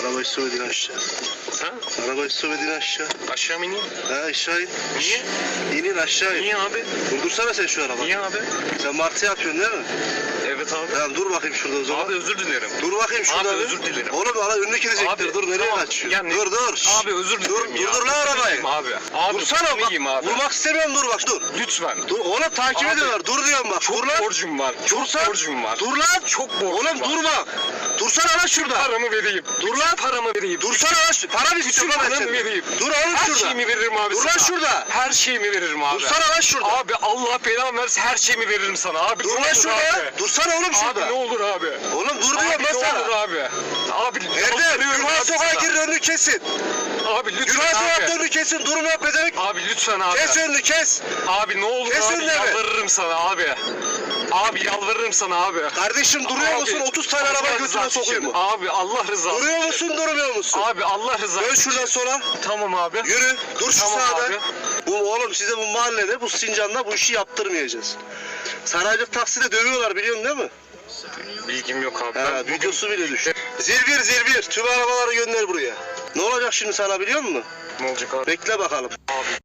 Arabayı sövdün aşağı. Ha? Arabayı sövdün aşağı. Aşağı mı ineyim? Ha aşağı in. Niye? İnin aşağı in. Niye abi? Durdursana sen şu arabayı. Niye abi? Sen martı yapıyorsun değil mi? Evet abi. Tamam dur bakayım şurada o zaman. Abi özür dilerim. Dur bakayım şurada. Abi özür dilerim. Oğlum ara önünü gidecektir. Abi, dur nereye tamam. kaçıyorsun? Ya ne- Dur dur. Abi özür Dur, dilerim ya. durdur lan Özür arabayı. Abi. Abi Dursana bak. abi. Vurmak istemiyorum dur bak dur. Lütfen. Dur oğlum takip Abi, ediyorlar. Dur diyorum bak. Çok dur lan. borcum var. Çok Dursan. borcum var. Dur lan. Çok borcum Oğlum var. dur bak. Dursana lan şurada. Paramı vereyim. Dur lan. Paramı vereyim. Dursana lan. şu- Para bir tutsana lan paramı vereyim. Dur oğlum Her şurada. şeyimi veririm abi Dur sana. lan şurada. Her şeyimi veririm abi. Dursana lan şurada. Abi Allah belamı versin her şeyimi veririm sana abi. Dur ne lan olur şurada. Abi. Dursana oğlum Abi şurada. ne olur abi. Oğlum dur Abi diyorum ne lan olur sana. abi. Abi Erdem yalvarıyorum Gürhan abi sokağa sana. girin önünü kesin. Abi lütfen sokağa abi. önünü kesin. Durum yok pezevenk. Abi lütfen abi. Kes önünü kes. Abi ne olur Kes abi önüne be. yalvarırım sana abi. Abi yalvarırım sana abi. Kardeşim duruyor Abi, musun? 30 tane araba götüne rızası için. mu? Abi Allah rızası Duruyor musun durmuyor musun? Abi Allah rızası Dön şuradan sola. Tamam abi. Yürü. Dur şu Tamam sağdan. abi. Bu oğlum size bu mahallede bu Sincan'da bu işi yaptırmayacağız. Saraycık takside dövüyorlar biliyorsun değil mi? Bilgim yok abi. Ha, Ben bugün- videosu bile düştü. Zilbir zilbir tüm arabaları gönder buraya. Ne olacak şimdi sana biliyor musun? Ne olacak abi? Bekle bakalım. Abi